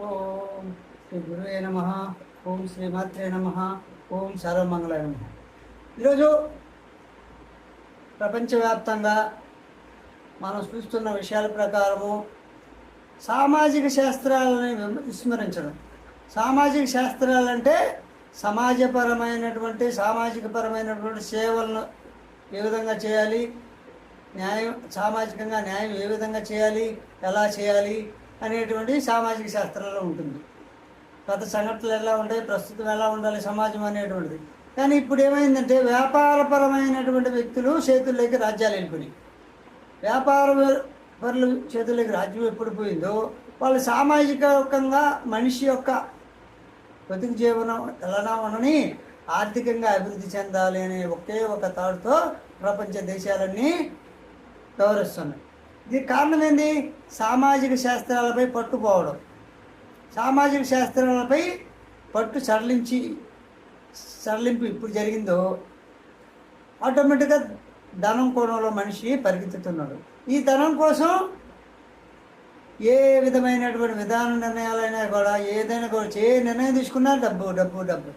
ఓం శ్రీ గురువే నమ. ఓం శ్రీమాత్రే నమ. ఓం సర్వమంగళ నమ. ఈరోజు ప్రపంచవ్యాప్తంగా మనం చూస్తున్న విషయాల ప్రకారము సామాజిక శాస్త్రాలని విమ- విస్మరించడం. సామాజిక శాస్త్రాలంటే సమాజపరమైనటువంటి సామాజిక పరమైనటువంటి సేవలను ఏ విధంగా చేయాలి? న్యాయం సామాజికంగా న్యాయం ఏ విధంగా చేయాలి? ఎలా చేయాలి? అనేటువంటి సామాజిక శాస్త్రంలో ఉంటుంది. గత సంఘటనలు ఎలా ఉంటాయి ప్రస్తుతం ఎలా ఉండాలి సమాజం అనేటువంటిది. కానీ ఇప్పుడు ఏమైందంటే వ్యాపారపరమైనటువంటి వ్యక్తులు చేతుల్లోకి రాజ్యాలు వెళ్ళిపోయినాయి. వ్యాపార పరులు చేతుల్లోకి రాజ్యం ఎప్పుడు పోయిందో వాళ్ళు సామాజికంగా మనిషి యొక్క బతుకు జీవనం ఎలా ఉండని ఆర్థికంగా అభివృద్ధి చెందాలి అనే ఒకే ఒక తాడుతో ప్రపంచ దేశాలన్నీ గౌరవిస్తున్నాయి. దీనికి కారణం ఏంది? సామాజిక శాస్త్రాలపై పట్టుపోవడం సామాజిక శాస్త్రాలపై పట్టు సడలించి సడలింపు ఇప్పుడు జరిగిందో ఆటోమేటిక్గా ధనం కోణంలో మనిషి పరిగెత్తుతున్నాడు. ఈ ధనం కోసం ఏ విధమైనటువంటి విధాన నిర్ణయాలైనా కూడా ఏదైనా కూడా ఏ నిర్ణయం తీసుకున్నా డబ్బు డబ్బు డబ్బు.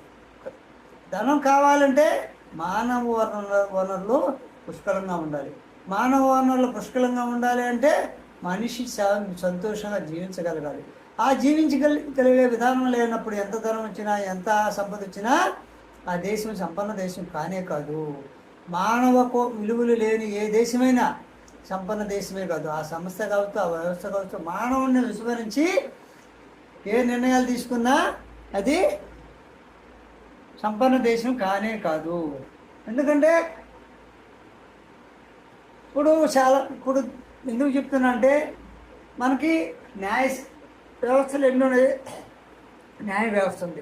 ధనం కావాలంటే మానవ వనరు వనరులు పుష్కలంగా ఉండాలి. మానవ వనరులు పుష్కలంగా ఉండాలి అంటే మనిషి స- సంతోషంగా జీవించగలగాలి. ఆ జీవించగలిగే విధానం లేనప్పుడు ఎంత ధనం వచ్చినా ఎంత సంపద వచ్చినా ఆ దేశం సంపన్న దేశం కానే కాదు. మానవకు విలువలు లేని ఏ దేశమైనా సంపన్న దేశమే కాదు. ఆ సంస్థ కావచ్చు ఆ వ్యవస్థ కావచ్చు మానవుడిని విస్మరించి ఏ నిర్ణయాలు తీసుకున్నా అది సంపన్న దేశం కానే కాదు. ఎందుకంటే ఇప్పుడు చాలా ఇప్పుడు ఎందుకు చెప్తున్నా అంటే మనకి న్యాయ వ్యవస్థలు ఎన్నో ఉన్నాయి? న్యాయ వ్యవస్థ ఉంది.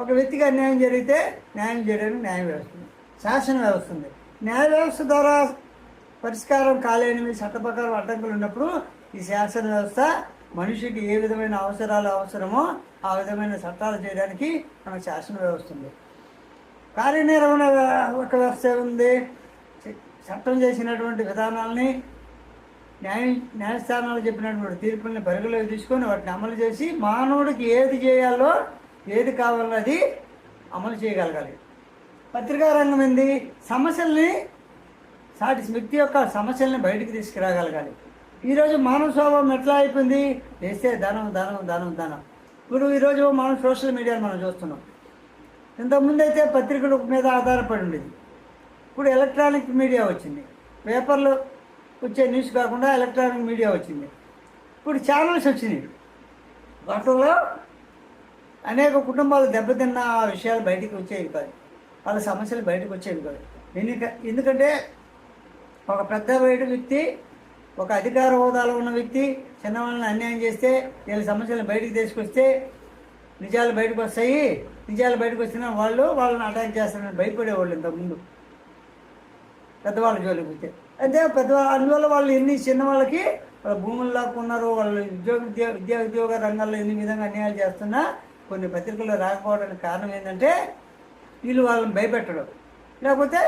ఒక వ్యక్తికి అన్యాయం జరిగితే న్యాయం చేయడానికి న్యాయ వ్యవస్థ ఉంది. శాసన వ్యవస్థ ఉంది. న్యాయ వ్యవస్థ ద్వారా పరిష్కారం కాలేనివి చట్ట ప్రకారం అడ్డంకులు ఉన్నప్పుడు ఈ శాసన వ్యవస్థ మనిషికి ఏ విధమైన అవసరాలు అవసరమో ఆ విధమైన చట్టాలు చేయడానికి మనకు శాసన వ్యవస్థ ఉంది. కార్యనిర్వహణ ఒక వ్యవస్థ ఉంది చట్టం చేసినటువంటి విధానాలని న్యాయ న్యాయస్థానాలు చెప్పినటువంటి తీర్పుల్ని పరిగణలోకి తీసుకొని వాటిని అమలు చేసి మానవుడికి ఏది చేయాలో ఏది కావాలో అది అమలు చేయగలగాలి. పత్రికా రంగం ఏంది? సమస్యల్ని సాటి వ్యక్తి యొక్క సమస్యల్ని బయటికి తీసుకురాగలగాలి. ఈరోజు మానవ స్వభావం ఎట్లా అయిపోయింది? వేస్తే ధనం ధనం ధనం ధనం. ఇప్పుడు ఈరోజు మనం సోషల్ మీడియాను మనం చూస్తున్నాం. ఇంతకుముందు అయితే పత్రికల మీద ఆధారపడి ఉండేది. ఇప్పుడు ఎలక్ట్రానిక్ మీడియా వచ్చింది. పేపర్లో వచ్చే న్యూస్ కాకుండా ఎలక్ట్రానిక్ మీడియా వచ్చింది. ఇప్పుడు ఛానల్స్ వచ్చినాయి. వాటిలో అనేక కుటుంబాలు దెబ్బతిన్న ఆ విషయాలు బయటికి వచ్చేవి కాదు. వాళ్ళ సమస్యలు బయటకు వచ్చేవి కాదు. ఎందుక ఎందుకంటే ఒక పెద్ద బయట వ్యక్తి ఒక అధికార హోదాలో ఉన్న వ్యక్తి చిన్నవాళ్ళని అన్యాయం చేస్తే వీళ్ళ సమస్యలను బయటికి తీసుకొస్తే నిజాలు బయటకు వస్తాయి. నిజాలు బయటకు వచ్చిన వాళ్ళు వాళ్ళని అటాక్ చేస్తారని భయపడేవాళ్ళు ఇంతకుముందు. పెద్దవాళ్ళ జోలికి పోతే. అయితే పెద్దవాళ్ళ అందువల్ల వాళ్ళు ఎన్ని చిన్నవాళ్ళకి వాళ్ళ భూములు లాక్కున్నారు వాళ్ళు ఉద్యోగ విద్యా విద్యా ఉద్యోగ రంగాల్లో ఎన్ని విధంగా అన్యాయాలు చేస్తున్నా కొన్ని పత్రికల్లో రాకపోవడానికి కారణం ఏంటంటే వీళ్ళు వాళ్ళని భయపెట్టడం. లేకపోతే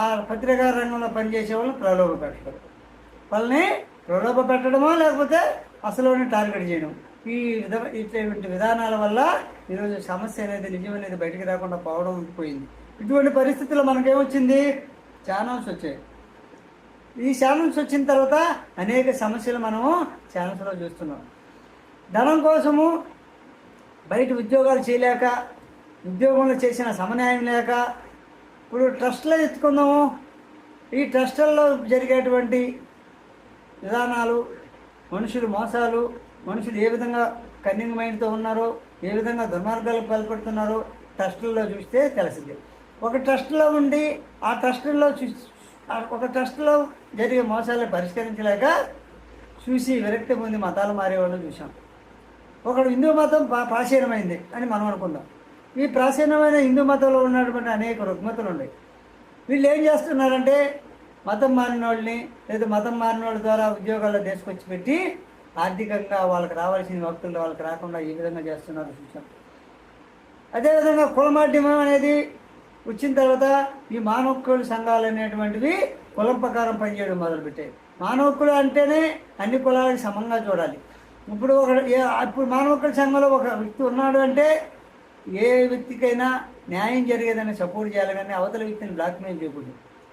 ఆ పత్రికా రంగంలో పనిచేసే వాళ్ళని ప్రలోభ పెట్టడం. వాళ్ళని ప్రలోభ పెట్టడమో లేకపోతే అసలుని టార్గెట్ చేయడం. ఈ విధ ఇటువంటి విధానాల వల్ల ఈరోజు సమస్య అనేది నిజం అనేది బయటకు రాకుండా పోవడం పోయింది. ఇటువంటి పరిస్థితుల్లో మనకేమొచ్చింది? ఛానల్స్ వచ్చాయి. ఈ ఛానల్స్ వచ్చిన తర్వాత అనేక సమస్యలు మనము ఛానల్స్లో చూస్తున్నాం. ధనం కోసము బయట ఉద్యోగాలు చేయలేక ఉద్యోగంలో చేసిన సమన్యాయం లేక ఇప్పుడు ట్రస్ట్లో ఎత్తుకుందాము. ఈ ట్రస్టుల్లో జరిగేటువంటి విధానాలు మనుషులు మోసాలు మనుషులు ఏ విధంగా కన్నింగ్ మైండ్తో ఉన్నారో ఏ విధంగా దుర్మార్గాలకు పాల్పడుతున్నారో ట్రస్టుల్లో చూస్తే తెలిసిందే. ఒక ట్రస్ట్లో ఉండి ఆ ట్రస్ట్లో చూ- ఒక ట్రస్ట్లో జరిగే మోసాలను పరిష్కరించలేక చూసి విరక్తి పొంది మతాలు మారేవాళ్ళని చూసాం ఒకడు హిందూ మతం పా ప్రాచీనమైంది అని మనం అనుకుందాం. ఈ ప్రాచీనమైన హిందూ మతంలో ఉన్నటువంటి అనేక రుగ్మతలు ఉన్నాయి వీళ్ళు ఏం చేస్తున్నారంటే మతం మారిన వాళ్ళని లేదా మతం మారిన వాళ్ళ ద్వారా ఉద్యోగాల్లో తీసుకొచ్చి పెట్టి ఆర్థికంగా వాళ్ళకి రావాల్సిన భక్తులు వాళ్ళకి రాకుండా ఈ విధంగా చేస్తున్నారు చూసాం అదేవిధంగా కులమాధ్యమం అనేది వచ్చిన తర్వాత ఈ మానవ హక్కుల సంఘాలు అనేటువంటివి కులం ప్రకారం పనిచేయడం మొదలుపెట్టాయి. మానవ హక్కులు అంటేనే అన్ని కులాలకు సమంగా చూడాలి. ఇప్పుడు ఒక ఇప్పుడు మానవ హక్కుల సంఘంలో ఒక వ్యక్తి ఉన్నాడు అంటే ఏ వ్యక్తికైనా న్యాయం జరిగేదని సపోర్ట్ చేయాలి కానీ అవతల వ్యక్తిని బ్లాక్మెయిల్ చేయకూడదు.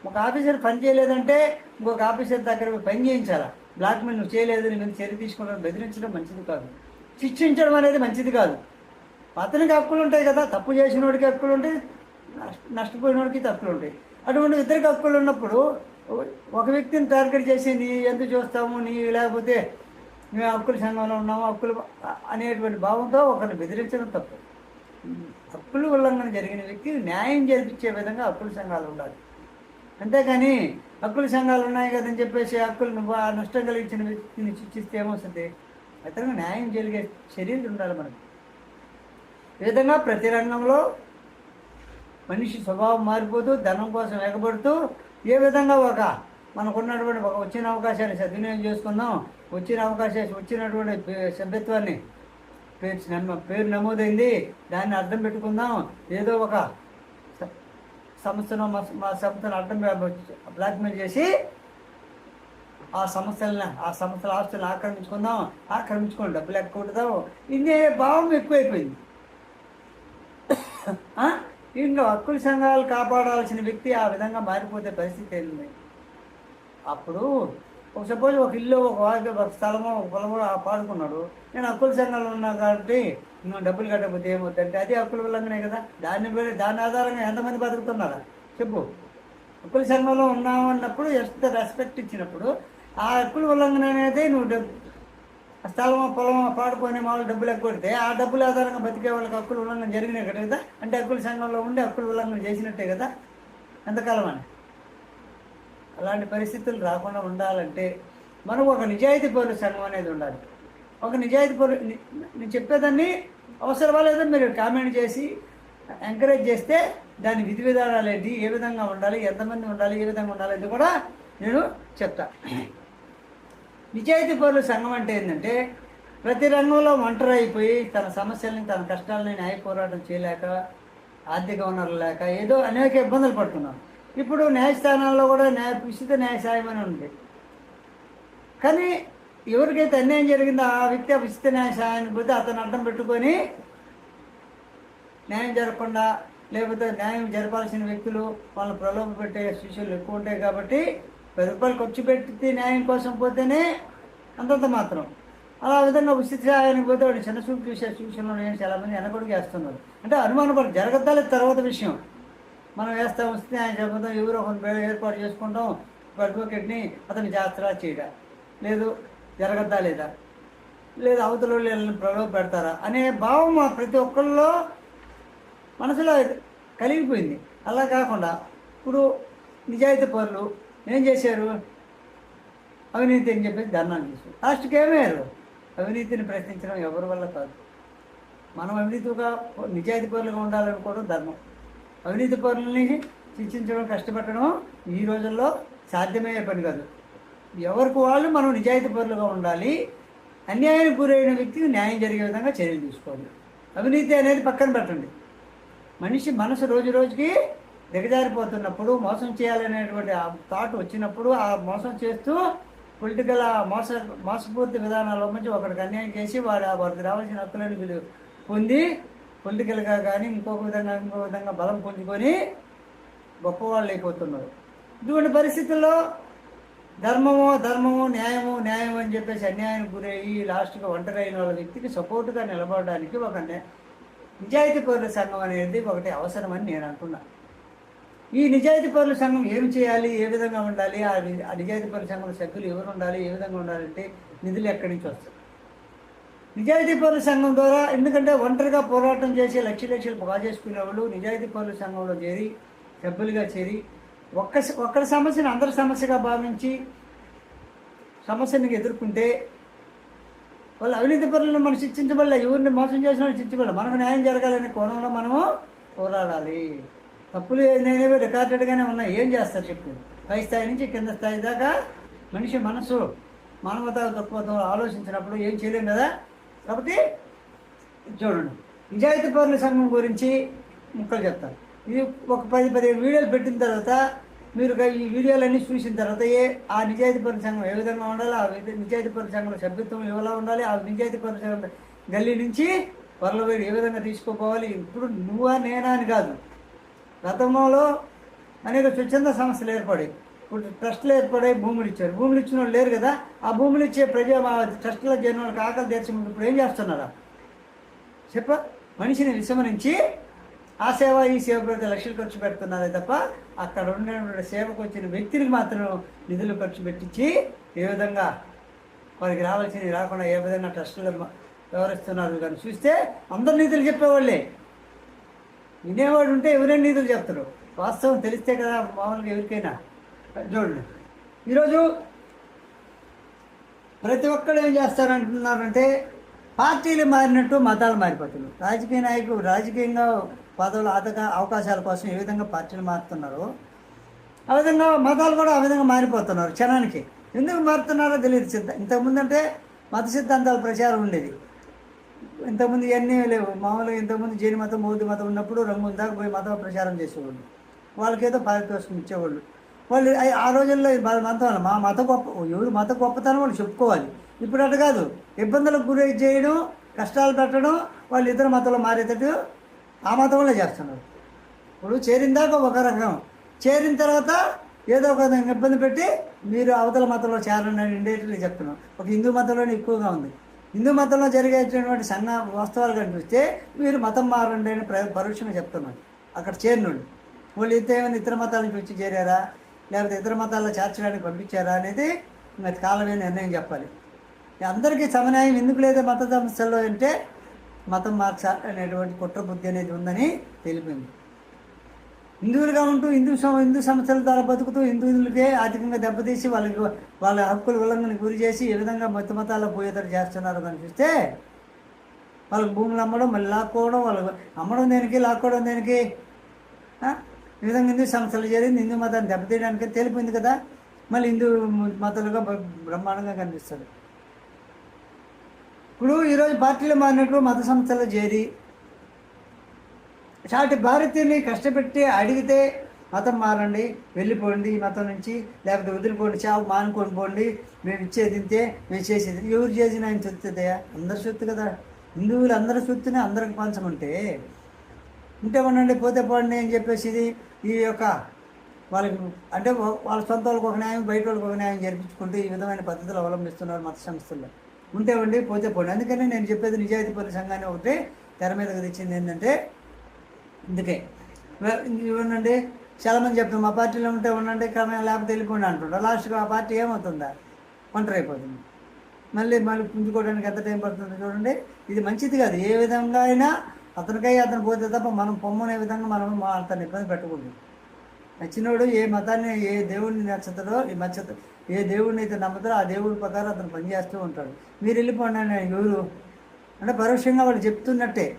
ఒక ఆఫీసర్ పని చేయలేదంటే ఇంకొక ఆఫీసర్ దగ్గర పని చేయించాలా? బ్లాక్మెయిల్ నువ్వు చేయలేదు నీ చర్య తీసుకోవడం బెదిరించడం మంచిది కాదు. శిక్షించడం అనేది మంచిది కాదు. అతనికి హక్కులు ఉంటాయి కదా తప్పు చేసిన వాడికి హక్కులు ఉంటాయి నష్టపోయిన వాడికి హక్కులు ఉంటాయి. అటువంటి ఇద్దరికి హక్కులు ఉన్నప్పుడు ఒక వ్యక్తిని టార్గెట్ చేసి నీ ఎందుకు చూస్తాము నీ లేకపోతే మేము హక్కుల సంఘంలో ఉన్నాము హక్కులు అనేటువంటి భావంతో ఒకరిని బెదిరించడం తప్పు. హక్కుల ఉల్లంఘన జరిగిన వ్యక్తి న్యాయం జరిపించే విధంగా హక్కుల సంఘాలు ఉండాలి. అంతేకాని హక్కుల సంఘాలు ఉన్నాయి కదని చెప్పేసి హక్కులు నువ్వు ఆ నష్టం కలిగించిన వ్యక్తిని శిక్షిస్తే ఏమొస్తుంది? అతనికి న్యాయం జరిగే చర్యలు ఉండాలి మనకి. ఈ విధంగా ప్రతి రంగంలో మనిషి స్వభావం మారిపోతూ ధనం కోసం ఎగబడుతూ ఏ విధంగా ఒక మనకున్నటువంటి ఒక వచ్చిన అవకాశాన్ని సద్వినియోగం చేసుకుందాం వచ్చిన అవకాశాలు వచ్చినటువంటి పే- సభ్యత్వాన్ని పేరు నమ్మ పేరు నమోదైంది దాన్ని అర్థం పెట్టుకుందాం. ఏదో ఒక సంస్థను మా సంస్థను అర్థం బ్లాక్మెయిల్ చేసి ఆ సంస్థలను ఆ సంస్థల ఆస్తులను ఆక్రమించుకుందాం. ఆక్రమించుకొని డబ్బులు ఎక్కువ ఇదే భావం ఎక్కువైపోయింది. ఇంకా హక్కుల సంఘాలు కాపాడాల్సిన వ్యక్తి ఆ విధంగా మారిపోతే పరిస్థితి ఏంది? అప్పుడు ఒక సపోజ్ ఒక ఇల్లు ఒక వాకి ఒక స్థలమో ఒక పొలమో ఆ పాడుకున్నాడు. నేను హక్కుల సంఘాలు ఉన్నా కాబట్టి నువ్వు డబ్బులు కట్టకపోతే ఏమవుతుందంటే అది హక్కుల ఉల్లంఘనే కదా. దాన్ని దాని ఆధారంగా ఎంతమంది బతుకుతున్నారా? చెప్పు. హక్కుల సంఘంలో ఉన్నావు అన్నప్పుడు ఎంత రెస్పెక్ట్ ఇచ్చినప్పుడు ఆ హక్కుల ఉల్లంఘన అనేది నువ్వు డబ్బు స్థలమో పొలమో పాడుకొని మామూలు డబ్బులు ఎగ్గొడితే ఆ డబ్బుల ఆధారంగా బతికే వాళ్ళకి హక్కులు ఉల్లంఘన జరిగినాయి కదా అంటే హక్కుల సంఘంలో ఉండి హక్కుల ఉల్లంఘన చేసినట్టే కదా? ఎంతకాలం అని? అలాంటి పరిస్థితులు రాకుండా ఉండాలంటే మనకు ఒక నిజాయితీ పౌరుల సంఘం అనేది ఉండాలి. ఒక నిజాయితీ పౌరు నేను చెప్పేదాన్ని అవసరమా లేదా మీరు కామెంట్ చేసి ఎంకరేజ్ చేస్తే దాని విధి విధానాలు ఏంటి ఏ విధంగా ఉండాలి ఎంతమంది ఉండాలి ఏ విధంగా ఉండాలి అది కూడా నేను చెప్తా. నిజాయితీ పౌరుల సంఘం అంటే ఏంటంటే ప్రతి రంగంలో ఒంటరి అయిపోయి తన సమస్యల్ని తన కష్టాలని న్యాయ పోరాటం చేయలేక ఆర్థిక వనరులు లేక ఏదో అనేక ఇబ్బందులు పడుతున్నాం ఇప్పుడు న్యాయస్థానాల్లో కూడా న్యాయ ఉచిత న్యాయ సాయం అని ఉంది. కానీ ఎవరికైతే అన్యాయం జరిగిందో ఆ వ్యక్తి ఆ ఉచిత న్యాయ సాయానికి పోతే అతను అడ్డం పెట్టుకొని న్యాయం జరగకుండా లేకపోతే న్యాయం జరపాల్సిన వ్యక్తులు వాళ్ళని ప్రలోభ పెట్టే శిష్యులు ఎక్కువ ఉంటాయి కాబట్టి పది రూపాయలు ఖర్చు పెట్టి న్యాయం కోసం పోతేనే అంతంత మాత్రం. అలా విధంగా ఉచిత సహాయానికి పోతే వాడు చిన్న చూపు చూసే సూచనలు నేను చాలామంది వెనకడుగు వేస్తున్నారు. అంటే అనుమానపడి జరగద్దాలే తర్వాత విషయం. మనం వేస్తాం వస్తే ఆయన చెబుతాం ఎవరో ఒక ఏర్పాటు చేసుకుంటాం ఒక అడ్వకేట్ని అతను చేస్తారా చేయడా? లేదు జరగద్దా లేదా? లేదు అవతల వాళ్ళు వీళ్ళని ప్రలోభ పెడతారా? అనే భావం ప్రతి ఒక్కళ్ళలో మనసులో కలిగిపోయింది. అలా కాకుండా ఇప్పుడు నిజాయితీ పనులు ఏం చేశారు? అవినీతి అని చెప్పేసి ధర్నాలు చేశారు. లాస్ట్కి ఏమయ్యారు? అవినీతిని ప్రశ్నించడం ఎవరి వల్ల కాదు. మనం అవినీతిగా నిజాయితీ పరులుగా ఉండాలనుకోవడం ధర్మం. అవినీతి పరులని శిక్షించడం కష్టపెట్టడం ఈ రోజుల్లో సాధ్యమయ్యే పని కాదు. ఎవరికి వాళ్ళు మనం నిజాయితీ పరులుగా ఉండాలి అన్యాయానికి గురైన వ్యక్తికి న్యాయం జరిగే విధంగా చర్యలు తీసుకోవాలి. అవినీతి అనేది పక్కన పెట్టండి. మనిషి మనసు రోజు రోజుకి దిగజారిపోతున్నప్పుడు మోసం చేయాలనేటువంటి ఆ థాట్ వచ్చినప్పుడు ఆ మోసం చేస్తూ పొలిటికల్ ఆ మోస మోసపూర్తి విధానాల నుంచి ఒకరికి అన్యాయం చేసి వాడు ఆ వారికి రావాల్సిన హక్కులను వీళ్ళు పొంది పొలిటికల్గా కానీ ఇంకొక విధంగా ఇంకో విధంగా బలం పొందుకొని గొప్పవాళ్ళు అయిపోతున్నారు. ఇటువంటి పరిస్థితుల్లో ధర్మము ధర్మము న్యాయము న్యాయం అని చెప్పేసి అన్యాయానికి గురయ్యి లాస్ట్గా ఒంటరి అయిన వాళ్ళ వ్యక్తికి సపోర్టుగా నిలబడడానికి ఒక నిజాయితీ పౌరుల సంఘం అనేది ఒకటి అవసరమని నేను అంటున్నాను ఈ నిజాయితీ పౌరుల సంఘం ఏం చేయాలి? ఏ విధంగా ఉండాలి? ఆ ఆ నిజాయితీ పౌరుల సంఘం సభ్యులు ఎవరు ఉండాలి? ఏ విధంగా ఉండాలంటే నిధులు ఎక్కడి నుంచి వస్తాయి? నిజాయితీ పౌరుల సంఘం ద్వారా ఎందుకంటే ఒంటరిగా పోరాటం చేసి లక్ష లక్షలు బాగా చేసుకునే వాళ్ళు నిజాయితీ పౌరుల సంఘంలో చేరి సభ్యులుగా చేరి ఒక్క ఒక్కరి సమస్యను అందరి సమస్యగా భావించి సమస్యను ఎదుర్కొంటే వాళ్ళు అవినీతి పరులను మనం శిక్షించబడలే ఎవరిని మోసం చేసిన వాళ్ళు శిక్షించబడలే. మనకు న్యాయం జరగాలనే కోణంలో మనము పోరాడాలి. తప్పులు ఏదైనా రికార్డెడ్గానే ఉన్నాయి. ఏం చేస్తారు చెప్పు? పై స్థాయి నుంచి కింద స్థాయి దాకా మనిషి మనసు మానవత తత్వంతో ఆలోచించినప్పుడు ఏం చేయలేం కదా? కాబట్టి చూడండి. నిజాయితీ పౌరుల సంఘం గురించి ముక్కలు చెప్తాను. ఇది ఒక పది పదిహేను వీడియోలు పెట్టిన తర్వాత మీరు ఈ వీడియోలన్నీ చూసిన తర్వాత ఏ ఆ నిజాయితీపర సంఘం ఏ విధంగా ఉండాలి ఆ నిజాయితీ నిజాయితీపర సంఘంలో సభ్యత్వం ఎలా ఉండాలి ఆ నిజాయితీపర సంఘం గల్లీ నుంచి వరలవేడి ఏ విధంగా తీసుకోపోవాలి? ఇప్పుడు నువ్వా నేనా అని కాదు. గతంలో అనేక స్వచ్ఛంద సంస్థలు ఏర్పడాయి ఇప్పుడు ట్రస్టులు ఏర్పడాయి భూములు ఇచ్చారు. భూములు ఇచ్చిన వాళ్ళు లేరు కదా. ఆ భూములు ఇచ్చే ప్రజా ట్రస్టులో చేరిన వాళ్ళకి ఆకలి తీర్చుకుంటూ ఇప్పుడు ఏం చేస్తున్నారా? చెప్ప. మనిషిని విస్మరించి ఆ సేవ ఈ సేవ పెడితే లక్షలు ఖర్చు పెడుతున్నారే తప్ప అక్కడ ఉన్నటువంటి సేవకు వచ్చిన వ్యక్తికి మాత్రం నిధులు ఖర్చు పెట్టించి ఏ విధంగా వారికి రావాల్సినవి రాకుండా ఏ విధంగా ట్రస్టులు వ్యవహరిస్తున్నారు కానీ చూస్తే అందరు నిధులు చెప్పేవాళ్ళే. వినేవాడు ఉంటే ఎవరైనా నీతులు చెప్తారు. వాస్తవం తెలిస్తే కదా మామూలుగా ఎవరికైనా. చూడండి. ఈరోజు ప్రతి ఒక్కరు ఏం చేస్తారంటున్నారంటే పార్టీలు మారినట్టు మతాలు మారిపోతున్నారు. రాజకీయ నాయకులు రాజకీయంగా పదవులు ఆతక అవకాశాల కోసం ఏ విధంగా పార్టీలు మారుతున్నారో ఆ విధంగా మతాలు కూడా ఆ విధంగా మారిపోతున్నారు క్షణానికి. ఎందుకు మారుతున్నారో తెలియదు సిద్ధ ఇంతకుముందంటే మత సిద్ధాంతాల ప్రచారం ఉండేది. ఇంతకుముందు ఇవన్నీ లేవు. మామూలుగా ఇంతకుముందు జైన మతం బౌద్ధ మతం ఉన్నప్పుడు రంగుల దాకా పోయి మత ప్రచారం చేసేవాళ్ళు. వాళ్ళకేదో పారితోషికం ఇచ్చేవాళ్ళు. వాళ్ళు ఆ- రోజుల్లో మతం మా మత గొప్ప ఎవరు మత గొప్పతనం వాళ్ళు చెప్పుకోవాలి. ఇప్పుడు అటు కాదు. ఇబ్బందులకు గురి చేయడం కష్టాలు పెట్టడం వాళ్ళు ఇతర మతంలో మారేటట్టు ఆ మతంలో చేస్తున్నారు. ఇప్పుడు చేరిన దాకా ఒక రకం. చేరిన తర్వాత ఏదో ఒక ఇబ్బంది పెట్టి మీరు అవతల మతంలో చేరండి అని ఇండేట్లీ చెప్తున్నాం ఒక హిందూ మతంలోనే ఎక్కువగా ఉంది. హిందూ మతంలో జరిగేటటువంటి సన్న వాస్తవాలు కనిపిస్తే మీరు మతం మారండి అని ప్ర- పరోక్షంగా చెప్తున్నాను అక్కడ చేరినండి వాళ్ళు ఇంత ఏమైనా ఇతర మతాల నుంచి వచ్చి చేరారా? లేకపోతే ఇతర మతాల్లో చేర్చడానికి పంపించారా అనేది మరి కాలమే నిర్ణయం చెప్పాలి. అందరికీ సమన్యాయం ఎందుకు లేదా మత సమస్యల్లో అంటే మతం మార్చాలి అనేటువంటి కుట్ర బుద్ధి అనేది ఉందని తెలిపింది. హిందువులుగా ఉంటూ హిందూ హిందూ సంస్థల ద్వారా బతుకుతూ హిందువులకే ఆర్థికంగా దెబ్బతీసి వాళ్ళకి వాళ్ళ హక్కుల ఉల్లంఘన గురి చేసి ఏ విధంగా మత మతాల్లో పోయేటట్టు చేస్తున్నారు కనిపిస్తే వాళ్ళకి భూములు అమ్మడం మళ్ళీ లాక్కోవడం వాళ్ళకి అమ్మడం దేనికి లాక్కోవడం దేనికి? ఈ విధంగా హిందూ సంస్థలు చేరింది హిందూ మతాన్ని దెబ్బతీయడానికి తెలిపింది కదా మళ్ళీ హిందూ మతాలుగా బ్రహ్మాండంగా కనిపిస్తుంది. ఇప్పుడు ఈరోజు పార్టీలు మారినట్లు మత సంస్థలు చేరి చాటి భారతీయుని కష్టపెట్టి అడిగితే మతం మారండి వెళ్ళిపోండి ఈ మతం నుంచి లేకపోతే వదిలిపోండి చావు మానుకొని పోండి మేము ఇచ్చేది ఇంతే మేము చేసేది ఎవరు చేసిన ఆయన సొత్తుదయా అందరి సొత్తు కదా. హిందువులు అందరి సొత్తుని అందరికి పంచమంటే ఉంటే. ఉండండి పోతే పోండి అని చెప్పేసి ఇది ఈ యొక్క వాళ్ళకి అంటే వాళ్ళ సొంత వాళ్ళకి ఒక న్యాయం బయట వాళ్ళకి ఒక న్యాయం జరిపించుకుంటూ ఈ విధమైన పద్ధతులు అవలంబిస్తున్నారు మత సంస్థల్లో ఉంటే ఉండి పోతే పోండి. అందుకని నేను చెప్పేది నిజాయితీ పల్లి సంఘాన్ని ఒకటి తెర మీదకి తెచ్చింది ఏంటంటే అందుకే వే- ఇవ్వండి చాలా మంది చెప్తాం మా పార్టీలో ఉంటే ఉండండి కానీ లేకపోతే వెళ్ళిపోండి అంటుంటారు లాస్ట్గా ఆ పార్టీ ఏమవుతుందా? ఒంటరైపోతుంది. మళ్ళీ మళ్ళీ పుంజుకోవడానికి ఎంత టైం పడుతుంది చూడండి. ఇది మంచిది కాదు. ఏ విధంగా అయినా అతనికై అతను పోతే తప్ప మనం పొమ్మనే విధంగా మనం మా ఇబ్బంది పెట్టకూడదు. నచ్చినోడు ఏ మతాన్ని ఏ దేవుడిని నచ్చుతాడో ఈ నచ్చత ఏ దేవుడిని అయితే నమ్ముతారో ఆ దేవుడి ప్రకారం అతను పనిచేస్తూ ఉంటాడు. మీరు వెళ్ళిపోండి ఎవరు? అంటే పరోక్షంగా వాళ్ళు చెప్తున్నట్టే.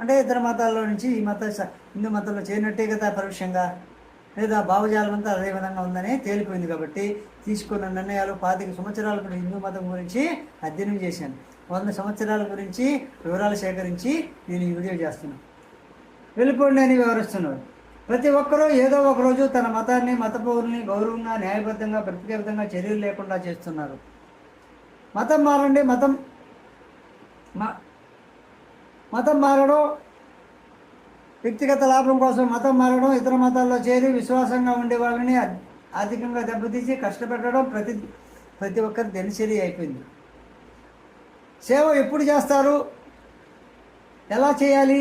అంటే ఇతర మతాల్లో నుంచి ఈ మత హిందూ మతంలో చేరినట్టే కదా పరోక్షంగా. లేదా భావజాలం అంతా అదే విధంగా ఉందని తేలిపోయింది కాబట్టి తీసుకున్న నిర్ణయాలు పాతిక సంవత్సరాల హిందూ మతం గురించి అధ్యయనం చేశాను. వంద సంవత్సరాల గురించి వివరాలు సేకరించి నేను ఈ వీడియో చేస్తున్నాను వెళ్ళిపోండి అని వివరిస్తున్నారు. ప్రతి ఒక్కరూ ఏదో ఒక రోజు తన మతాన్ని మత పౌరుల్ని గౌరవంగా న్యాయబద్ధంగా బ్రతికే చర్యలు లేకుండా చేస్తున్నారు. మతం మారండి మతం మ- మతం మారడం వ్యక్తిగత లాభం కోసం మతం మారడం ఇతర మతాల్లో చేరి విశ్వాసంగా ఉండే వాళ్ళని ఆర్థికంగా దెబ్బతీసి కష్టపెట్టడం ప్రతి ప్రతి ఒక్కరి దినచర్య అయిపోయింది. సేవ ఎప్పుడు చేస్తారు? ఎలా చేయాలి?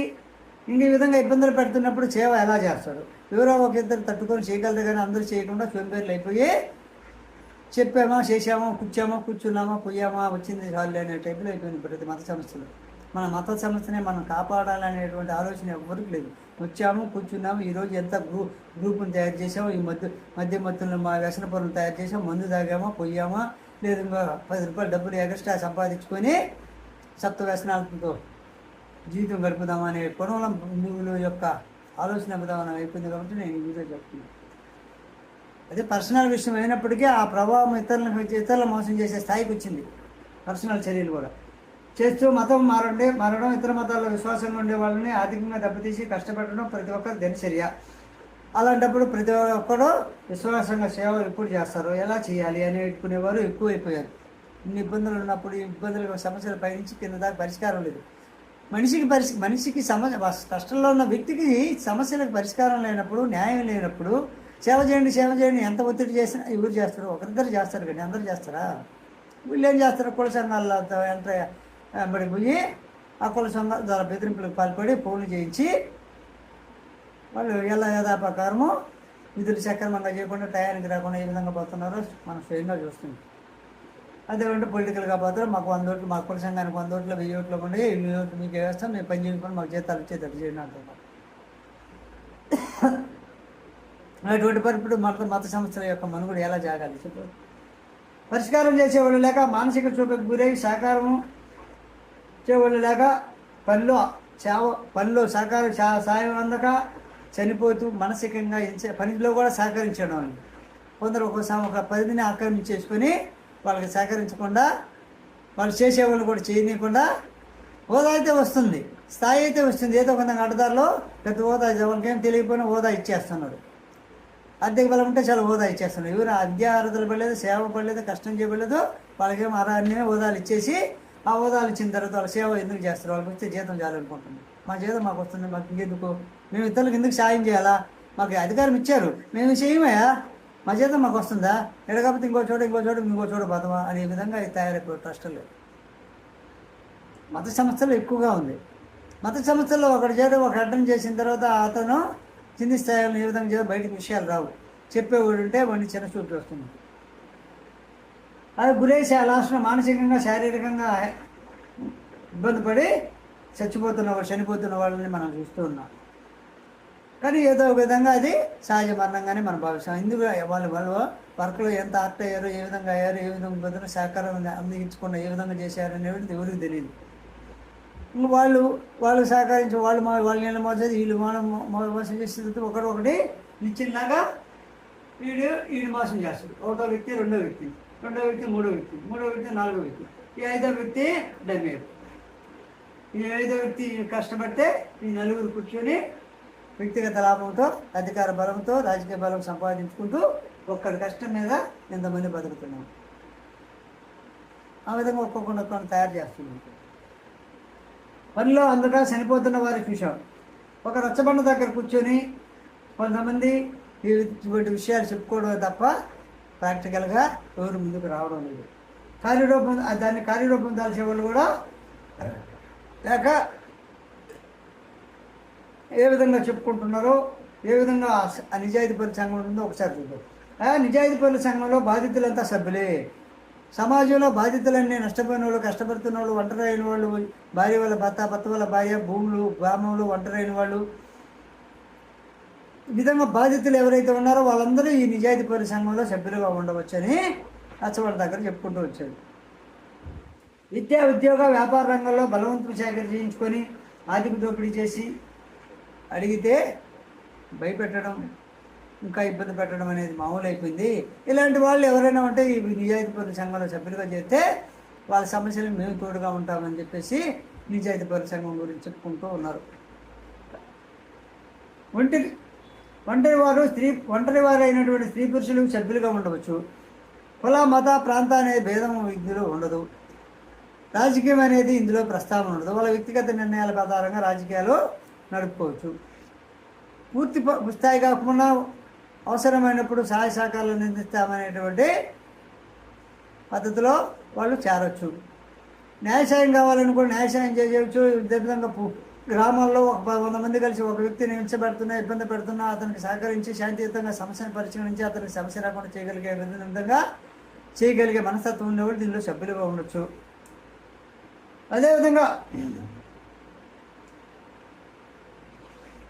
ఇంక ఈ విధంగా ఇబ్బందులు పెడుతున్నప్పుడు సేవ ఎలా చేస్తాడు ఎవరో ఒక ఇద్దరు తట్టుకొని చేయగలరు కానీ అందరూ చేయకుండా సోంబేర్లు అయిపోయి చెప్పామా చేసామా కూర్చామా కూర్చున్నామా పోయామా వచ్చింది చాలు అనే టైప్లో అయిపోయింది ప్రతి మత సంస్థలు. మన మత సంస్థనే మనం కాపాడాలనేటువంటి ఆలోచన ఎవరికి లేదు. వచ్చాము కూర్చున్నాము ఈరోజు ఎంత గ్రూ గ్రూపును తయారు చేసాము ఈ మధ్య మధ్య మత్తులను మా వ్యసనపురం తయారు చేసాము మందు తాగామా పోయామా లేదు పది రూపాయలు డబ్బులు ఎక్స్ట్రా సంపాదించుకొని సప్త వ్యసనాలతో జీవితం గడుపుదామనే కొనవలం నువ్వుల యొక్క ఆలోచన విధానం అయిపోయింది కాబట్టి నేను ఈ వీడియో చెప్తున్నాను. అదే పర్సనల్ విషయం అయినప్పటికీ ఆ ప్రభావం ఇతరులను ఇతరుల మోసం చేసే స్థాయికి వచ్చింది. పర్సనల్ చర్యలు కూడా. చేస్తూ మతం మారండి మారడం ఇతర మతాల్లో విశ్వాసంగా ఉండే వాళ్ళని ఆర్థికంగా దెబ్బతీసి కష్టపెట్టడం ప్రతి ఒక్కరు దినచర్య. అలాంటప్పుడు ప్రతి ఒక్కరు విశ్వాసంగా సేవ ఎప్పుడు చేస్తారు? ఎలా చేయాలి అని పెట్టుకునేవారు ఎక్కువైపోయారు. ఇన్ని ఇబ్బందులు ఉన్నప్పుడు ఈ ఇబ్బందులు సమస్యల పైనుంచి కింద దాకా పరిష్కారం లేదు. మనిషికి పరిష్ మనిషికి సమస్య కష్టంలో ఉన్న వ్యక్తికి సమస్యలకు పరిష్కారం లేనప్పుడు న్యాయం లేనప్పుడు సేవ చేయండి సేవ చేయండి ఎంత ఒత్తిడి చేసినా ఎవరు చేస్తారు? ఒకరిద్దరు చేస్తారు కానీ అందరు చేస్తారా? వీళ్ళు ఏం చేస్తారు? కుల సంఘాలతో ఎంత మరి పోయి ఆ కుల సంఘాల ద్వారా బెదిరింపులకు పాల్పడి ఫోన్లు చేయించి వాళ్ళు ఎలా యథా ప్రకారము విధులు సక్రమంగా చేయకుండా టయానికి రాకుండా ఏ విధంగా పోతున్నారో మనం స్వయంగా చూస్తుంది. అదేమంటే పొలిటికల్గా పోతారు. మాకు వంద ఓట్లు మా కుల సంఘానికి వంద ఓట్లు వెయ్యి ఓట్లు ఉండి వెయ్యి ఓట్లు మీకు వేస్తాం మేము పని చేసుకొని మాకు జీతాలు ఇచ్చేటట్టు చేయండి అంటున్నారు అటువంటి పరిస్థితులు మత మత సంస్థల యొక్క మనుగుడు ఎలా జాగాలి చెప్పారు పరిష్కారం చేసేవాళ్ళు లేక మానసిక చూపకు గురై సహకారము చేసేవాళ్ళు లేక పనిలో సేవ పనిలో సహకారం సాయం అందక చనిపోతూ మానసికంగా పనిలో కూడా సహకరించడం వాళ్ళు కొందరు ఒక్కోసారి ఒక పరిధిని ఆక్రమించేసుకొని వాళ్ళకి సహకరించకుండా వాళ్ళు చేసేవాళ్ళు కూడా చేయనీయకుండా హోదా అయితే వస్తుంది. స్థాయి అయితే వస్తుంది. ఏదో కొంత అడ్డదారిలో పెద్ద హోదా వాళ్ళకేం తెలియకపోయినా హోదా ఇచ్చేస్తున్నారు. ఆర్థిక బలం ఉంటే చాలా హోదా ఇచ్చేస్తున్నారు. ఎవరు అద్య అర్హతలు పడలేదు సేవ పడలేదు కష్టం చేయబడలేదు వాళ్ళకేం అర్హన్యమే హోదాలు ఇచ్చేసి ఆ హోదాలు ఇచ్చిన తర్వాత వాళ్ళ సేవ ఎందుకు చేస్తారు? వాళ్ళకి వచ్చే జీతం చాలనుకుంటుంది మా జీతం మాకు వస్తుంది మాకు ఇంకెందుకు? మేము ఇతరులకు ఎందుకు సాయం చేయాలా? మాకు అధికారం ఇచ్చారు. మేము చేయమయ్యా మా జీతం మాకు వస్తుందా? ఎడకపోతే ఇంకో చోట ఇంకో చోట ఇంకో చోట పోతామా? అనే విధంగా ఇది తయారైపోయి ట్రస్టులు మత సంస్థలు ఎక్కువగా ఉంది. మత సంస్థల్లో ఒకటి చేయడం ఒక అడ్డం చేసిన తర్వాత అతను కింది స్థాయిలో ఏ విధంగా చేయడం బయటకు విషయాలు రావు. చెప్పేవాడు ఉంటే వాడిని చిన్న చూపు వస్తుంది అది గురేసి ఆ లాస్ట్లో మానసికంగా శారీరకంగా ఇబ్బంది పడి చచ్చిపోతున్న చనిపోతున్న వాళ్ళని మనం చూస్తూ ఉన్నాం. కానీ ఏదో ఒక విధంగా అది సహజ మరణంగానే మనం భావిస్తాం. ఎందుకు వాళ్ళు వాళ్ళు వర్క్లో ఎంత ఆర్ట్ అయ్యారో ఏ విధంగా అయ్యారో ఏ విధంగా ఇబ్బందులు సహకారం అందించకుండా ఏ విధంగా చేశారు అనేది ఎవరికి తెలియదు. వాళ్ళు వాళ్ళు సహకరించి వాళ్ళు మా వాళ్ళు నీళ్ళు మోసేది వీళ్ళు మనం మోసం చేసేది ఒకటి ఒకటి నిచ్చినలాగా వీడు వీడు మోసం చేస్తాడు. ఒకటో వ్యక్తి రెండో వ్యక్తి. రెండో వ్యక్తి మూడో వ్యక్తి. మూడో వ్యక్తి నాలుగో వ్యక్తి. ఈ ఐదో వ్యక్తి డమ్మేరు. ఈ ఐదో వ్యక్తి కష్టపడితే ఈ నలుగురు కూర్చొని వ్యక్తిగత లాభంతో అధికార బలంతో రాజకీయ బలం సంపాదించుకుంటూ ఒక్కడి కష్టం మీద ఎంతమంది బతుకుతున్నాం ఆ విధంగా ఒక్కొక్కరిని ఒక్కొక్కరిని తయారు చేస్తున్నాం పనిలో అందుక చనిపోతున్న వారిని చూసాం ఒక రచ్చబండ దగ్గర కూర్చొని కొంతమంది ఈ- ఇటువంటి విషయాలు చెప్పుకోవడం తప్ప ప్రాక్టికల్గా ఎవరు ముందుకు రావడం లేదు. కార్యరూపం దాన్ని కార్యరూపం దాల్చే వాళ్ళు కూడా లేక ఏ విధంగా చెప్పుకుంటున్నారో ఏ విధంగా ఆ నిజాయితీ పరుల సంఘం ఉంటుందో ఒకసారి చూద్దాం. నిజాయితీ పరుల సంఘంలో బాధితులంతా సభ్యులే. సమాజంలో బాధితులన్నీ నష్టపోయిన వాళ్ళు కష్టపడుతున్న వాళ్ళు ఒంటరైన వాళ్ళు భార్య వాళ్ళ భర్త భర్త వాళ్ళ భార్య భూములు గ్రామంలో ఒంటరైన వాళ్ళు విధంగా బాధితులు ఎవరైతే ఉన్నారో వాళ్ళందరూ ఈ నిజాయితీ పౌర సంఘంలో సభ్యులుగా ఉండవచ్చని అచ్చవాడి దగ్గర చెప్పుకుంటూ వచ్చాడు. విద్యా ఉద్యోగ వ్యాపార రంగంలో బలవంతులు సేకరించుకొని ఆర్థిక దోపిడీ చేసి అడిగితే భయపెట్టడం ఇంకా ఇబ్బంది పెట్టడం అనేది మామూలు అయిపోయింది ఇలాంటి వాళ్ళు ఎవరైనా ఉంటే ఈ నిజాయితీ పరుల సంఘంలో సభ్యులుగా చేస్తే వాళ్ళ సమస్యలు మేము తోడుగా ఉంటామని చెప్పేసి నిజాయితీ పరుల సంఘం గురించి చెప్పుకుంటూ ఉన్నారు. ఒంటిది ఒంటరి వారు స్త్రీ ఒంటరి వారు అయినటువంటి స్త్రీ పురుషులు సభ్యులుగా ఉండవచ్చు. కుల మత ప్రాంత అనే భేదం ఇందులో ఉండదు. రాజకీయం అనేది ఇందులో ప్రస్తావన ఉండదు. వాళ్ళ వ్యక్తిగత నిర్ణయాల ఆధారంగా రాజకీయాలు నడుపుకోవచ్చు. పూర్తి స్థాయి కాకుండా అవసరమైనప్పుడు సహాయ సహకారాలు అందిస్తామనేటువంటి పద్ధతిలో వాళ్ళు చేరొచ్చు. న్యాయసాయం కావాలనుకో న్యాయసాయం చేయవచ్చు విధంగా గ్రామాల్లో ఒక ప- వంద మంది కలిసి ఒక వ్యక్తిని హింసపెడుతున్నా ఇబ్బంది పెడుతున్నా అతనికి సహకరించి శాంతియుతంగా సమస్యను పరిష్కరించి అతనికి సమస్య రాకుండా చేయగలిగే విధంగా చేయగలిగే మనస్తత్వం ఉండేవాళ్ళు దీనిలో సభ్యులుగా ఉండొచ్చు. అదేవిధంగా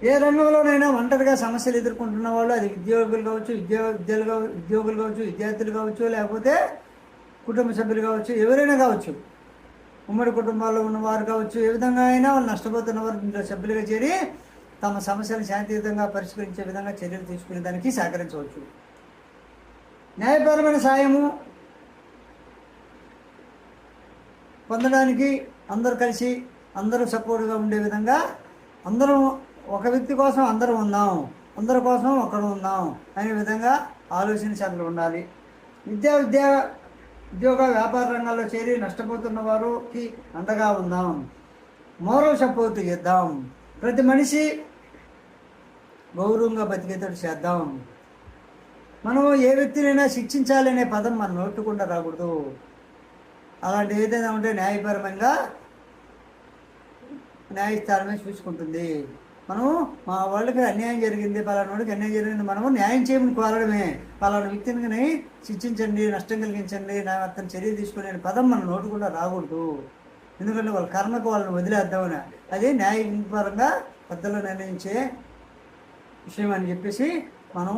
ఏ రంగంలోనైనా ఒంటరిగా సమస్యలు ఎదుర్కొంటున్న వాళ్ళు అది ఉద్యోగులు కావచ్చు ఉద్యోగ విద్యలు కావచ్చు ఉద్యోగులు కావచ్చు విద్యార్థులు కావచ్చు లేకపోతే కుటుంబ సభ్యులు కావచ్చు ఎవరైనా కావచ్చు. ఉమ్మడి కుటుంబాల్లో ఉన్నవారు కావచ్చు ఏ విధంగా అయినా వాళ్ళు నష్టపోతున్న వారు ఇంట్లో సభ్యులుగా చేరి తమ సమస్యలను శాంతియుతంగా పరిష్కరించే విధంగా చర్యలు తీసుకునే దానికి సహకరించవచ్చు. న్యాయపరమైన సాయము పొందడానికి అందరూ కలిసి అందరూ సపోర్ట్గా ఉండే విధంగా అందరం ఒక వ్యక్తి కోసం అందరం ఉన్నాం అందరి కోసం ఒకరు ఉన్నాం అనే విధంగా ఆలోచన చదువు ఉండాలి. విద్యా విద్యా ఉద్యోగ వ్యాపార రంగాల్లో చేరి నష్టపోతున్న వారికి అండగా ఉందాం. మోరల్ సపోర్ట్ చేద్దాం. ప్రతి మనిషి గౌరవంగా బతికేటట్టు చేద్దాం. మనం ఏ వ్యక్తినైనా శిక్షించాలనే పదం మనం నోట్టుకుండా రాకూడదు. అలాంటి ఏదైనా ఉంటే న్యాయపరమంగా న్యాయస్థానమే చూసుకుంటుంది. మనము మా వాళ్ళకి అన్యాయం జరిగింది పలానా వాడికి అన్యాయం జరిగింది మనము న్యాయం చేయమని కోరడమే. పలానా వ్యక్తిని శిక్షించండి నష్టం కలిగించండి నా అతను చర్య తీసుకునే పదం మన నోటు కూడా రాకూడదు. ఎందుకంటే వాళ్ళ కర్మకు వాళ్ళని వదిలేద్దామని అదే న్యాయపరంగా పెద్దలు నిర్ణయించే విషయం అని చెప్పేసి మనం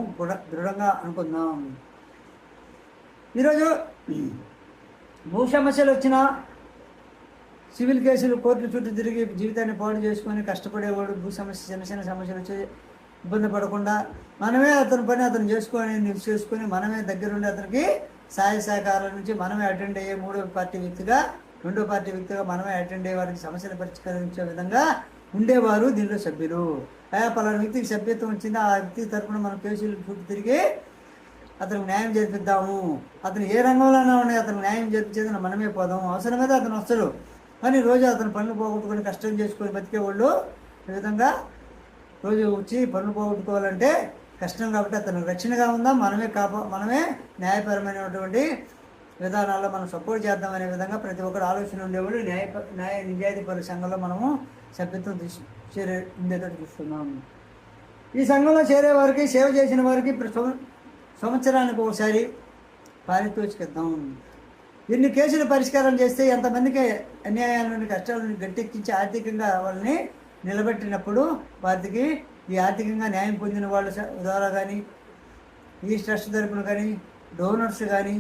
దృఢంగా అనుకుందాం. ఈరోజు భూ సమస్యలు వచ్చినా సివిల్ కేసులు కోర్టు చుట్టూ తిరిగి జీవితాన్ని పాడు చేసుకొని కష్టపడేవాడు భూ సమస్య చిన్న చిన్న సమస్యలు వచ్చి ఇబ్బంది పడకుండా మనమే అతని పని అతను చేసుకొని నిలిచి చేసుకొని మనమే దగ్గరుండి అతనికి సహాయ సహకారాల నుంచి మనమే అటెండ్ అయ్యే మూడో పార్టీ వ్యక్తిగా రెండో పార్టీ వ్యక్తిగా మనమే అటెండ్ అయ్యే వారికి సమస్యలు పరిష్కరించే విధంగా ఉండేవారు దీనిలో సభ్యులు. ఆయా పలానా వ్యక్తికి సభ్యత్వం వచ్చింది ఆ వ్యక్తి తరపున మనం కేసులు చుట్టూ తిరిగి అతనికి న్యాయం జరిపిద్దాము. అతను ఏ రంగంలోనే ఉన్నాయి అతను న్యాయం జరిపించేది మనమే పోదాము. అవసరమైతే అతను వస్తాడు. కానీ రోజు అతను పనులు పోగొట్టుకొని కష్టం చేసుకొని బతికేవాళ్ళు ఈ విధంగా రోజు వచ్చి పనులు పోగొట్టుకోవాలంటే కష్టం కాబట్టి అతను రక్షణగా ఉందా మనమే కాపా మనమే న్యాయపరమైనటువంటి విధానాల్లో మనం సపోర్ట్ చేద్దామనే విధంగా ప్రతి ఒక్కరు ఆలోచన ఉండేవాళ్ళు. న్యాయ న్యాయ నిజాయితీ పరి సంఘంలో మనము సభ్యత్వం చేరే ఉండేటట్టు చూస్తున్నాము ఈ సంఘంలో చేరే వారికి సేవ చేసిన వారికి ప్ర- సంవత్సరానికి ఒకసారి పారితోషికిద్దాం ఎన్ని కేసులు పరిష్కారం చేస్తే ఎంతమందికి అన్యాయాలను కష్టాలను గట్టెక్కించి ఆర్థికంగా వాళ్ళని నిలబెట్టినప్పుడు వారికి ఈ ఆర్థికంగా న్యాయం పొందిన వాళ్ళ ద్వారా కానీ ఈ ట్రస్ట్ తరపున కానీ డోనర్స్ కానీ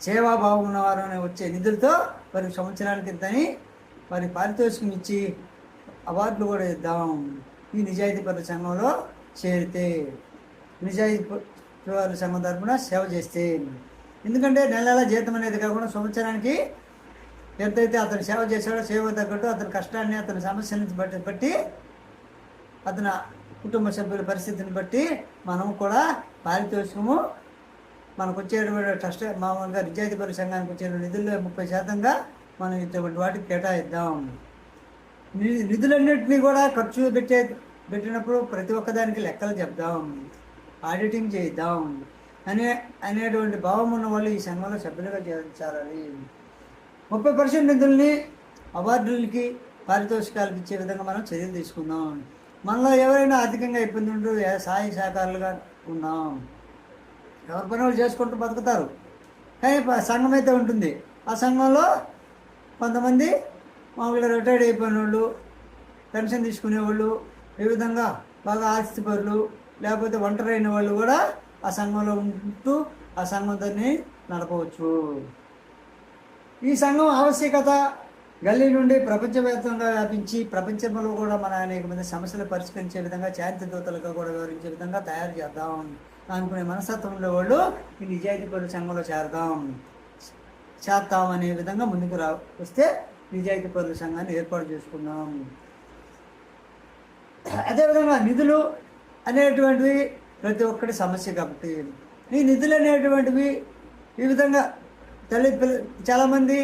సేవాభావం ఉన్నవారు అని వచ్చే నిధులతో వారికి సంవత్సరానికి ఇద్దని వారి పారితోషికం ఇచ్చి అవార్డులు కూడా ఇద్దాం ఈ నిజాయితీ పరుల సంఘంలో చేరితే. నిజాయితీ పరుల సంఘం తరపున సేవ చేస్తే. ఎందుకంటే నెల నెల జీతం అనేది కాకుండా సంవత్సరానికి ఎంతైతే అతను సేవ చేశాడో సేవ తగ్గట్టు అతని కష్టాన్ని అతని సమస్యలను బట్టి బట్టి అతని కుటుంబ సభ్యుల పరిస్థితిని బట్టి మనం కూడా పారితోషికము మనకు వచ్చేటువంటి ట్రస్ట్ మామూలుగా నిజాయితీ సంఘానికి వచ్చే నిధుల్లో ముప్పై శాతంగా మనం ఇటువంటి వాటికి కేటాయిద్దాం. ని- నిధులన్నింటినీ కూడా ఖర్చు పెట్టే పెట్టినప్పుడు ప్రతి ఒక్కదానికి లెక్కలు చెప్దాం. ఆడిటింగ్ చేద్దాం అనే అనేటువంటి భావం ఉన్న వాళ్ళు ఈ సంఘంలో సభ్యులుగా చేర్చాలని ముప్పై పర్సెంట్ నిధుల్ని అవార్డులకి పారితోషికాలకు ఇచ్చే విధంగా మనం చర్యలు తీసుకుందాం. మనలో ఎవరైనా ఆర్థికంగా ఇబ్బంది ఉంటూ ఏ- సాయి సహకారులుగా ఉన్నాం. ఎవరి పని వాళ్ళు చేసుకుంటూ బతుకుతారు. కానీ సంఘం అయితే ఉంటుంది. ఆ సంఘంలో కొంతమంది మామూలుగా రిటైర్డ్ అయిపోయిన వాళ్ళు పెన్షన్ తీసుకునేవాళ్ళు ఈ విధంగా బాగా ఆస్తిపరులు లేకపోతే ఒంటరి అయిన వాళ్ళు కూడా ఆ సంఘంలో ఉంటూ ఆ సంఘంతోని నడపవచ్చు. ఈ సంఘం ఆవశ్యకత గల్లీ నుండి ప్రపంచవ్యాప్తంగా వ్యాపించి ప్రపంచంలో కూడా మన అనేక మంది సమస్యలు పరిష్కరించే విధంగా చారిత్ర దూతలుగా కూడా వివరించే విధంగా తయారు చేద్దాం. అనుకునే మనస్తత్వంలో వాళ్ళు ఈ నిజాయితీ పరుల సంఘంలో చేరదాం. చేద్దాం అనే విధంగా ముందుకు రా వస్తే నిజాయితీ పరుల సంఘాన్ని ఏర్పాటు చేసుకుందాం. అదేవిధంగా నిధులు అనేటువంటివి ప్రతి ఒక్కటి సమస్య కాబట్టి ఈ నిధులు అనేటువంటివి ఈ విధంగా తల్లి పిల్ల చాలామంది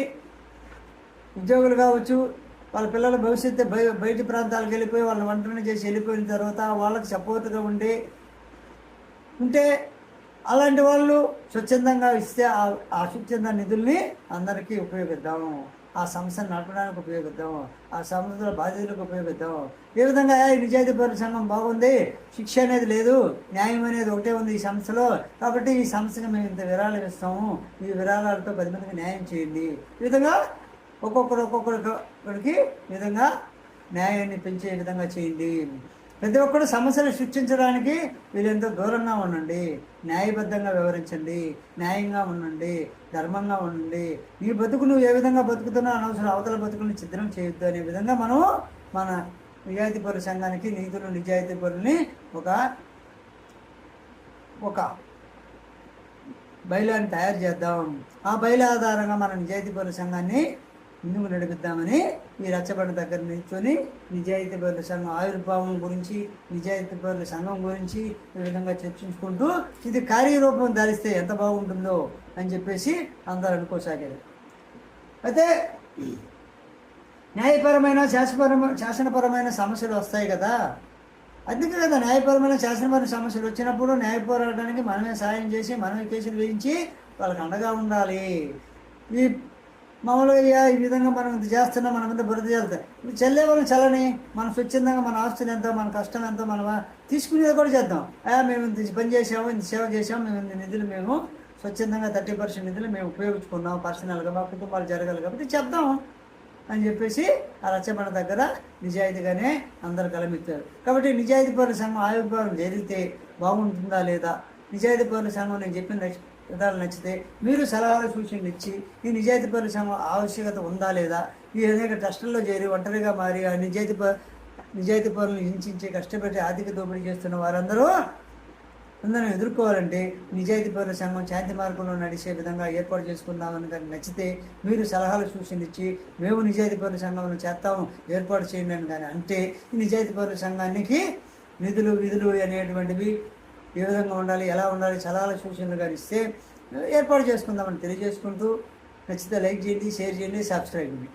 ఉద్యోగులు కావచ్చు వాళ్ళ పిల్లల భవిష్యత్తు బయ బయటి ప్రాంతాలకు వెళ్ళిపోయి వాళ్ళని వంటని చేసి వెళ్ళిపోయిన తర్వాత వాళ్ళకి సపోర్ట్గా ఉండి ఉంటే అలాంటి వాళ్ళు స్వచ్ఛందంగా ఇస్తే ఆ- ఆ స్వచ్ఛంద నిధుల్ని అందరికీ ఉపయోగిద్దాము. ఆ సంస్థను నడపడానికి ఉపయోగిద్దాం ఆ సంస్థల బాధ్యతలకు ఉపయోగిద్దాం. ఏ విధంగా ఈ నిజాయితీ పరుల సంఘం బాగుంది? శిక్ష అనేది లేదు న్యాయం అనేది ఒకటే ఉంది ఈ సంస్థలో. కాబట్టి ఈ సంస్థకి మేము ఇంత విరాళం ఇస్తాము. ఈ విరాళాలతో పది మందికి న్యాయం చేయండి. ఈ విధంగా ఒక్కొక్కరు ఒక్కొక్కరికి ఈ విధంగా న్యాయాన్ని పెంచే విధంగా చేయండి. ప్రతి ఒక్కరు సమస్యలు సృష్టించడానికి వీళ్ళెంతో దూరంగా ఉండండి. న్యాయబద్ధంగా వ్యవహరించండి. న్యాయంగా ఉండండి. ధర్మంగా ఉండండి. నీ బతుకు నువ్వు ఏ విధంగా బతుకుతున్నా అనవసరం అవతల బతుకుని చిత్రం చేయొద్దు అనే విధంగా మనం మన నిజాయితీ పరుల సంఘానికి నీతులు నిజాయితీ పరుల్ని ఒక ఒక బయలాన్ని తయారు చేద్దాం. ఆ బయలు ఆధారంగా మన నిజాయితీ పరుల సంఘాన్ని ముందుకు నడిపిద్దామని ఈ రచ్చబండ దగ్గర నిల్చొని నిజాయితీ పరుల సంఘం ఆవిర్భావం గురించి నిజాయితీ పరుల సంఘం గురించి ఈ విధంగా చర్చించుకుంటూ ఇది కార్యరూపం ధరిస్తే ఎంత బాగుంటుందో అని చెప్పేసి అందరూ అనుకోసాగారు. అయితే న్యాయపరమైన శాసనపరమైన శాసనపరమైన సమస్యలు వస్తాయి కదా. అందుకే కదా న్యాయపరమైన శాసనపరమైన సమస్యలు వచ్చినప్పుడు న్యాయ పోరాటానికి మనమే సాయం చేసి మనమే కేసులు వేయించి వాళ్ళకి అండగా ఉండాలి. ఈ మామూలుగా ఈ విధంగా మనం ఇది చేస్తున్నా మన మీద బురద చేస్తాం. ఇప్పుడు చెల్లే చల్లని మన స్వచ్ఛందంగా మన ఆస్తులు ఎంతో మన కష్టం ఎంతో మనం తీసుకునేది కూడా చేద్దాం. మేము ఇంత పని చేసాము ఇంత సేవ చేసాము మేము ఇంత నిధులు మేము స్వచ్ఛందంగా థర్టీ పర్సెంట్ నిధులు మేము ఉపయోగించుకున్నాం పర్సనల్గా మా కుటుంబాలు జరగాలి కాబట్టి చెప్దాం అని చెప్పేసి ఆ రచ్చబండ దగ్గర నిజాయితీగానే అందరు కలమిస్తారు కాబట్టి నిజాయితీ పౌరుల సంఘం ఆవిర్భావం జరిగితే బాగుంటుందా లేదా? నిజాయితీ పౌరుల సంఘం నేను చెప్పిన విధాలు నచ్చితే మీరు సలహాలు సూచనలు ఇచ్చి ఈ నిజాయితీ పరిశ్రమ సంఘం ఆవశ్యకత ఉందా లేదా? ఈ అనేక ట్రస్టుల్లో చేరి ఒంటరిగా మారి ఆ నిజాయితీ ప నిజాయితీ పనులు హింసించి కష్టపెట్టి ఆర్థిక దోపిడీ చేస్తున్న వారందరూ అందరం ఎదుర్కోవాలంటే నిజాయితీ పౌర సంఘం శాంతి మార్గంలో నడిచే విధంగా ఏర్పాటు చేసుకుందామని కానీ నచ్చితే మీరు సలహాలు సూచనలు ఇచ్చి మేము నిజాయితీ పౌర సంఘం చేస్తాము ఏర్పాటు చేయండి అని కానీ అంటే ఈ నిజాయితీ పౌర సంఘానికి నిధులు విధులు అనేటువంటివి ఏ విధంగా ఉండాలి ఎలా ఉండాలి సలహాలు సూచనలు కానీ ఇస్తే ఏర్పాటు చేసుకుందామని తెలియజేసుకుంటూ నచ్చితే లైక్ చేయండి షేర్ చేయండి సబ్స్క్రైబ్ చేయండి.